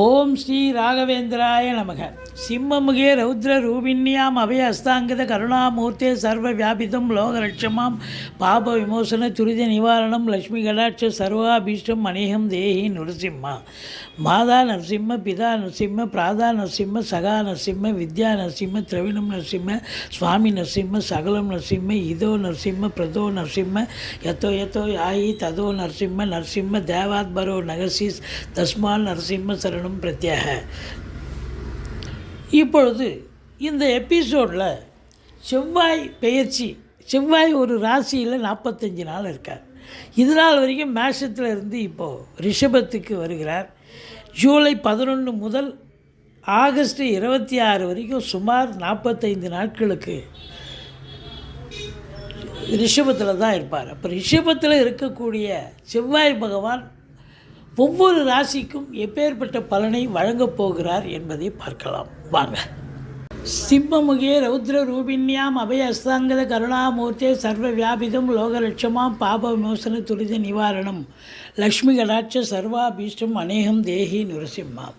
ஓம் ஸ்ரீ ராகவேந்திராய நமக. சிம்மமுகே ரௌத்ர ரூபிண்யாம் அபய அஸ்தாங்கத கருணாமூர்த்தே சர்வ வியாபிதம் லோகலட்சமாம் பாப விமோசன துரித நிவாரணம் லக்ஷ்மி கடாட்ச சர்வாபீஷ்டம் அநேகம் தேஹி நரசிம்மா. மாதா நரசிம்ம பிதா நரசிம்ம பிராதா நரசிம்ம சகா நரசிம்ம வித்யா நரசிம்ம திரவிணம் நரசிம்ம சுவாமி நரசிம்ம சகலம் நரசிம்ம இதோ நரசிம்ம பிரதோ நரசிம்ம யத்தோ யத்தோ யாயி ததோ நரசிம்ம நரசிம்ம தேவாத்பரோ நகசி தஸ்மால் நரசிம்ம சரண சரணம் பிரத்யாக. இப்பொழுது இந்த எபிசோடில் செவ்வாய் பெயர்ச்சி செவ்வாய் ஒரு ராசியில் நாற்பத்தஞ்சு நாள் இருக்கார். இது நாள் வரைக்கும் மேஷத்தில் இருந்து இப்போது ரிஷபத்துக்கு வருகிறார். ஜூலை பதினொன்று முதல் ஆகஸ்ட் இருபத்தி ஆறு வரைக்கும் சுமார் நாற்பத்தைந்து நாட்களுக்கு ரிஷபத்தில் தான் இருப்பார். அப்போ ரிஷபத்தில் இருக்கக்கூடிய செவ்வாய் பகவான் ஒவ்வொரு ராசிக்கும் எப்பேற்பட்ட பலனை வழங்கப் போகிறார் என்பதை பார்க்கலாம். வாங்க. சிம்மமுகே ரௌத்ர ரூபிண்யாம் அபய அஸ்தாங்கத கருணாமூர்த்தே சர்வ வியாபிதம் லோகலட்சமாம் பாப விமோசன துரித நிவாரணம் லக்ஷ்மி கடாட்ச சர்வாபீஷ்டம் அநேகம் தேஹி நுரசிம்மாம்.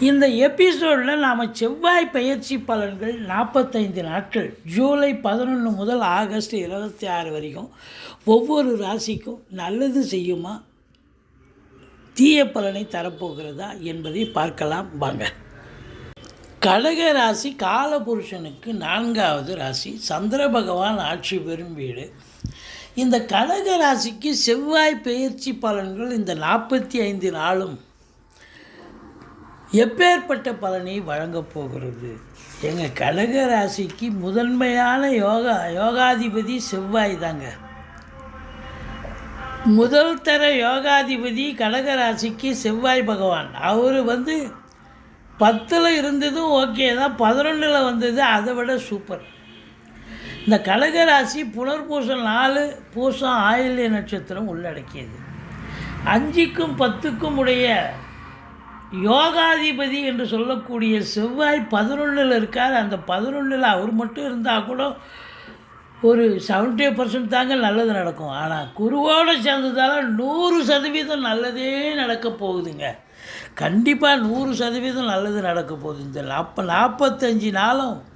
இந்த எபிசோடில் நாம் செவ்வாய் பயிற்சி பலன்கள் நாற்பத்தைந்து நாட்கள் ஜூலை பதினொன்று முதல் ஆகஸ்ட் இருபத்தி ஆறு வரைக்கும் ஒவ்வொரு ராசிக்கும் நல்லது செய்யுமா தீய பலனை தரப்போகிறதா என்பதை பார்க்கலாம் வாங்க. கடக ராசி காலபுருஷனுக்கு நான்காவது ராசி சந்திர பகவான் ஆட்சி பெறும் வீடு. இந்த கடக ராசிக்கு செவ்வாய் பயிற்சி பலன்கள் இந்த நாற்பத்தி ஐந்து நாளும் எப்பேற்பட்ட பலனை வழங்கப் போகிறது? எங்கள் கடக ராசிக்கு முதன்மையான யோகா யோகாதிபதி செவ்வாய் தாங்க. முதல் தர யோகாதிபதி கடக ராசிக்கு செவ்வாய் பகவான். அவர் வந்து பத்தில் இருந்ததும் ஓகே தான் பதினொன்றில் வந்தது அதை விட சூப்பர் இந்த கடக ராசி புனர்பூசம் நாலு பூசம் ஆயில்ய நட்சத்திரம் உள்ளடக்கியது. அஞ்சுக்கும் பத்துக்கும் உடைய யோகாதிபதி என்று சொல்லக்கூடிய செவ்வாய் பதினொன்றில் இருக்கார். அந்த பதினொன்றில் அவர் மட்டும் இருந்தால் கூட ஒரு செவன்ட்டி பர்சன்ட் தாங்க நல்லது நடக்கும். ஆனால் குருவோடு சேர்ந்ததால் நூறு சதவீதம் நல்லதே நடக்க போகுதுங்க. கண்டிப்பாக நூறு சதவீதம் நல்லது நடக்க போகுது. இந்த நாற்ப நாற்பத்தஞ்சு நாளும்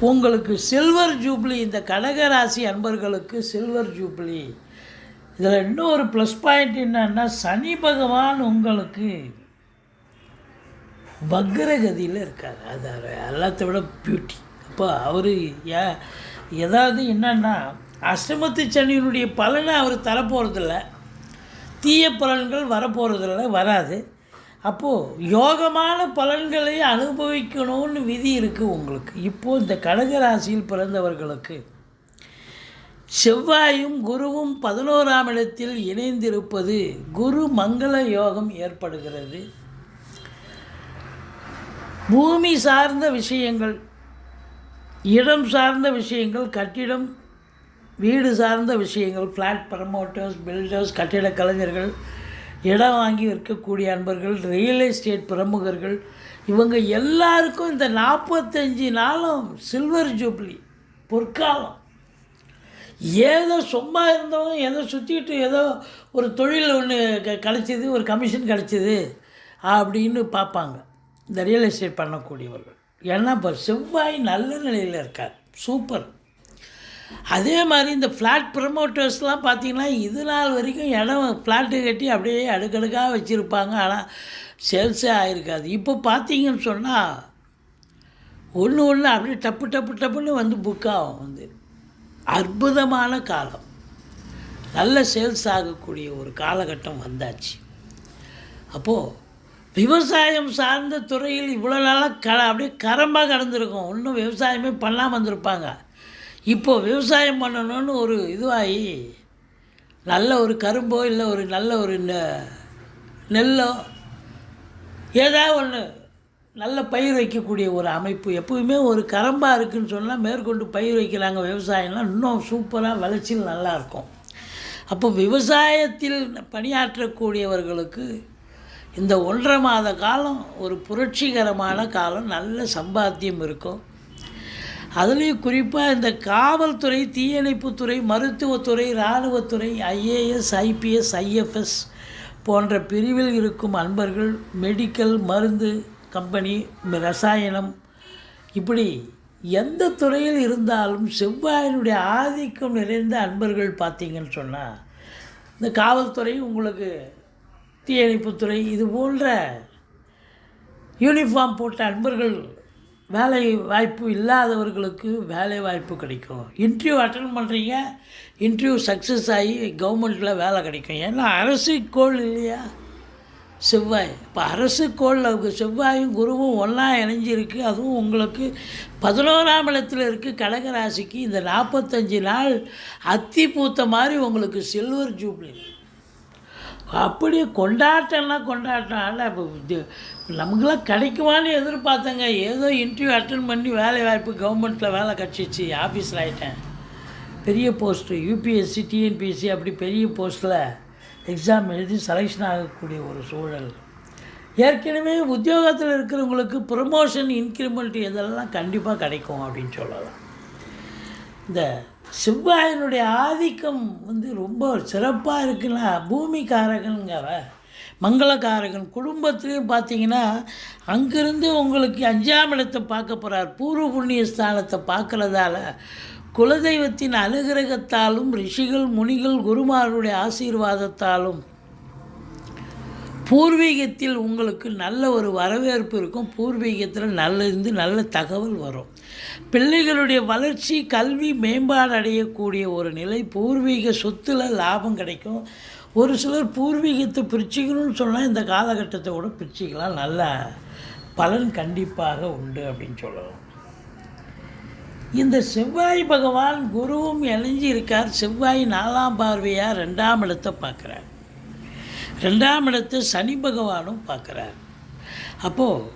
உங்களுக்கு சில்வர் ஜூப்ளி இந்த கடகராசி அன்பர்களுக்கு சில்வர் ஜூப்ளி இதில் இன்னொரு ப்ளஸ் பாயிண்ட் என்னன்னா சனி பகவான் உங்களுக்கு வக்ரகதியில் இருக்கார். அது எல்லாத்த விட பியூட்டி அப்போ அவர் ஏதாவது என்னன்னா அஷ்டமத்து சனியினுடைய பலனை அவர் தரப்போகிறதில்ல தீய பலன்கள் வரப்போகிறதில்ல வராது. அப்போது யோகமான பலன்களை அனுபவிக்கணும்னு விதி இருக்குது உங்களுக்கு. இப்போது இந்த கடகராசியில் பிறந்தவர்களுக்கு செவ்வாயும் குருவும் பதினோராம் இடத்தில் இணைந்திருப்பது குரு மங்கள யோகம் ஏற்படுகிறது. பூமி சார்ந்த விஷயங்கள் இடம் சார்ந்த விஷயங்கள் கட்டிடம் வீடு சார்ந்த விஷயங்கள் ஃப்ளாட் ப்ரமோட்டர்ஸ் பில்டர்ஸ் கட்டிட கலைஞர்கள் இடம் வாங்கி விற்கக்கூடிய அன்பர்கள் ரியல் எஸ்டேட் பிரமுகர்கள் இவங்க எல்லாருக்கும் இந்த நாற்பத்தஞ்சு நாளும் சில்வர் ஜூப்ளி பொற்காலம். ஏதோ சும்மா இருந்தவங்க ஏதோ சுற்றிக்கிட்டு ஏதோ ஒரு தொழில் ஒன்று க கிடச்சிது ஒரு கமிஷன் கிடச்சிது அப்படின்னு பார்ப்பாங்க. இந்த ரியல் எஸ்டேட் பண்ணக்கூடியவர்கள். ஏன்னா இப்போ செவ்வாய் நல்ல நிலையில் இருக்கார். சூப்பர் அதே மாதிரி இந்த ஃப்ளாட் ப்ரமோட்டர்ஸ்லாம் பார்த்திங்கன்னா இது நாள் வரைக்கும் இடம் ஃப்ளாட்டு கட்டி அப்படியே அடுக்கடுக்காக வச்சுருப்பாங்க. ஆனால் சேல்ஸே ஆகிருக்காது இப்போ பார்த்தீங்கன்னு சொன்னால் ஒன்று ஒன்று அப்படியே டப்பு டப்பு டப்புன்னு வந்து புக் ஆகும் வந்து. அற்புதமான காலம். நல்ல சேல்ஸ் ஆகக்கூடிய ஒரு காலகட்டம் வந்தாச்சு. அப்போது விவசாயம் சார்ந்த துறையில் இவ்வளோ நாளாக க அப்படியே கரம்பாக கடந்திருக்கும். இன்னும் விவசாயமே பண்ணாமல் வந்திருப்பாங்க. இப்போது விவசாயம் பண்ணணும்னு ஒரு இதுவாகி நல்ல ஒரு கரும்போ இல்லை ஒரு நல்ல ஒரு நெ நெல்லோ ஏதாவது ஒன்று நல்ல பயிர் வைக்கக்கூடிய ஒரு அமைப்பு. எப்பவுமே ஒரு கரம்பாக இருக்குன்னு சொன்னால் மேற்கொண்டு பயிர் வைக்கிறாங்க விவசாயம்லாம் இன்னும் சூப்பராக விளைச்சல் நல்லாயிருக்கும் அப்போ விவசாயத்தில் பணியாற்றக்கூடியவர்களுக்கு இந்த ஒன்றரை மாத காலம் ஒரு புரட்சிகரமான காலம் நல்ல சம்பாத்தியம் இருக்கும். அதுலேயும் குறிப்பாக இந்த காவல்துறை தீயணைப்புத்துறை மருத்துவத்துறை இராணுவத்துறை ஐஏஎஸ் ஐபிஎஸ் ஐஎஃப்எஸ் போன்ற பிரிவில் இருக்கும் அன்பர்கள் மெடிக்கல் மருந்து கம்பெனி ரசாயனம். இப்படி எந்த துறையில் இருந்தாலும் செவ்வாயினுடைய ஆதிக்கம் நிறைந்த அன்பர்கள் பார்த்தீங்கன்னு சொன்னால் இந்த காவல்துறை உங்களுக்கு தீயணைப்புத்துறை இது போன்ற யூனிஃபார்ம் போட்ட அன்பர்கள் வேலை வாய்ப்பு இல்லாதவர்களுக்கு வேலை வாய்ப்பு கிடைக்கும். இன்டர்வியூ அட்டன் பண்ணுறீங்க இன்டர்வியூ சக்ஸஸ் ஆகி கவர்மெண்ட்டில் வேலை கிடைக்கும். ஏன்னா அரசு கோள் இல்லையா? செவ்வாய். இப்போ அரசு கோளில் செவ்வாயும் குருவும் ஒன்றா இணைஞ்சிருக்கு. அதுவும் உங்களுக்கு பதினோராம் இடத்துல இருக்குது கடகராசிக்கு இந்த நாற்பத்தஞ்சு நாள் அத்தி பூத்த மாதிரி உங்களுக்கு சில்வர் ஜூப்ளி அப்படியே கொண்டாட்டம்னா கொண்டாட்டம். ஆனால் இப்போ இது நமக்குலாம் கிடைக்குமான்னு எதிர்பார்த்தங்க. ஏதோ இன்டர்வியூ அட்டன் பண்ணி வேலை வாய்ப்பு கவர்மெண்ட்டில் வேலை கிடச்சிச்சு. ஆஃபீஸில் ஆகிட்டேன் பெரிய போஸ்ட்டு யூபிஎஸ்சி டிஎன்பிஎஸ்சி அப்படி பெரிய போஸ்ட்டில் எக்ஸாம் எழுதி செலெக்ஷன் ஆகக்கூடிய ஒரு சூழல். ஏற்கனவே உத்தியோகத்தில் இருக்கிறவங்களுக்கு ப்ரமோஷன் இன்க்ரிமெண்ட் இதெல்லாம் கண்டிப்பாக கிடைக்கும் அப்படின்னு சொல்லலாம். இந்த செவ்வாயினுடைய ஆதிக்கம் வந்து ரொம்ப சிறப்பாக இருக்குன்னா பூமிக்காரகனுங்கவ மங்களகாரகன் குடும்பத்துலேயும் பார்த்தீங்கன்னா அங்கேருந்து உங்களுக்கு அஞ்சாம் இடத்தை பார்க்க போகிறார் பூர்வ புண்ணிய ஸ்தானத்தை பார்க்குறதால குலதெய்வத்தின் அனுகிரகத்தாலும் ரிஷிகள் முனிகள் குருமாருடைய ஆசீர்வாதத்தாலும் பூர்வீகத்தில் உங்களுக்கு நல்ல ஒரு வரவேற்பு இருக்கும். பூர்வீகத்தில் நல்ல இருந்து நல்ல தகவல் வரும். பிள்ளைகளுடைய வளர்ச்சி கல்வி மேம்பாடு அடையக்கூடிய ஒரு நிலை பூர்வீக சொத்தில் லாபம் கிடைக்கும். ஒரு சிலர் பூர்வீகத்தை பிரிச்சுக்கணும்னு சொன்னால் இந்த காலகட்டத்தை கூட பிரிச்சுக்கலாம். நல்ல பலன் கண்டிப்பாக உண்டு அப்படின்னு சொல்லலாம். இந்த செவ்வாய் பகவான் குருவும் இணைஞ்சு இருக்கார். செவ்வாய் நாலாம் பார்வையாக ரெண்டாம் இடத்தை பார்க்குறார். ரெண்டாம் இடத்தை சனி பகவானும் பார்க்குறார். அப்போது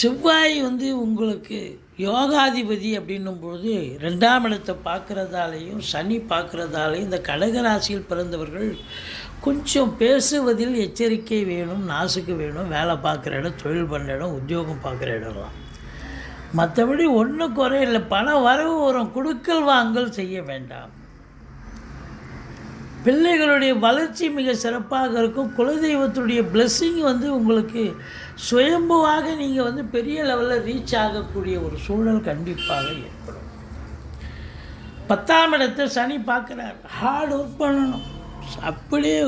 செவ்வாய் வந்து உங்களுக்கு யோகாதிபதி அப்படின்னும் பொழுது ரெண்டாம் இடத்தை பார்க்குறதாலையும் சனி பார்க்குறதாலையும் இந்த கடகராசியில் பிறந்தவர்கள் கொஞ்சம் பேசுவதில் எச்சரிக்கை வேணும் நாசுக்கு வேணும் வேலை பார்க்குற இடம் தொழில் பண்ணுற இடம் உத்தியோகம் பார்க்குற இடம்லாம். மற்றபடி ஒன்றும் குறையில்லை பணம் வரவு வரும். கொடுக்கல் வாங்கல் செய்ய வேண்டாம். பிள்ளைகளுடைய வளர்ச்சி மிக சிறப்பாக இருக்கும். குலதெய்வத்துடைய பிளெஸ்ஸிங் வந்து உங்களுக்கு சுயம்புவாக நீங்கள் வந்து பெரிய லெவலில் ரீச் ஆகக்கூடிய ஒரு சூழல் கண்டிப்பாக ஏற்படும். பத்தாம் இடத்தை சனி பார்க்குறார். ஹார்ட் ஒர்க் பண்ணணும். அப்படியே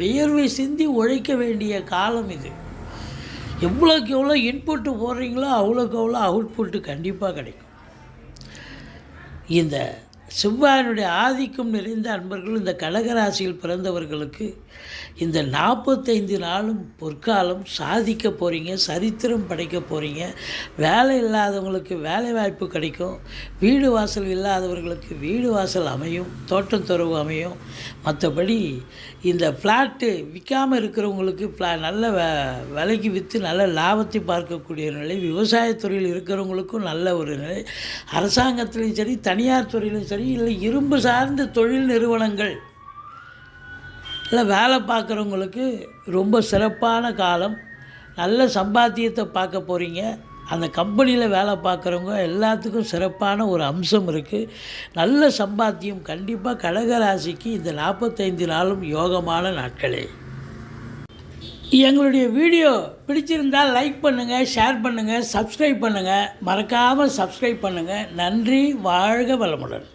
வியர்வை சிந்தி உழைக்க வேண்டிய காலம் இது. எவ்வளோக்கு எவ்வளோ இன்புட்டு போடுறீங்களோ அவ்வளோக்கு அவ்வளோ அவுட்புட்டு கண்டிப்பாக கிடைக்கும். இந்த செவ்வாயினுடைய ஆதிக்கம் நிறைந்த அன்பர்கள் இந்த கடகராசியில் பிறந்தவர்களுக்கு இந்த நாற்பத்தைந்து நாளும் பொற்காலம் சாதிக்க போகிறீங்க சரித்திரம் படைக்க போகிறீங்க வேலை இல்லாதவங்களுக்கு வேலை வாய்ப்பு கிடைக்கும். வீடு வாசல் இல்லாதவர்களுக்கு வீடு வாசல் அமையும் தோட்டத்துறவு அமையும். மற்றபடி இந்த ஃப்ளாட்டு விற்காமல் இருக்கிறவங்களுக்கு ஃப்ளா நல்ல விலைக்கு விற்று நல்ல லாபத்தை பார்க்கக்கூடிய நிலை விவசாயத்துறையில் இருக்கிறவங்களுக்கும் நல்ல ஒரு நிலை. அரசாங்கத்திலையும் சரி தனியார் துறையிலும் சரி சரி இல்லை இரும்பு சார்ந்த தொழில் நிறுவனங்கள். இல்லை வேலை பார்க்குறவங்களுக்கு ரொம்ப சிறப்பான காலம். நல்ல சம்பாத்தியத்தை பார்க்க போகிறீங்க அந்த கம்பெனியில் வேலை பார்க்குறவங்க எல்லாத்துக்கும் சிறப்பான ஒரு அம்சம் இருக்குது நல்ல சம்பாத்தியம் கண்டிப்பாக கடகராசிக்கு இந்த நாற்பத்தைந்து நாளும் யோகமான நாட்களே. எங்களுடைய வீடியோ பிடிச்சிருந்தால் லைக் பண்ணுங்கள் ஷேர் பண்ணுங்கள் சப்ஸ்கிரைப் பண்ணுங்கள் மறக்காமல் சப்ஸ்கிரைப் பண்ணுங்கள் நன்றி வாழ்க வளமுடன்.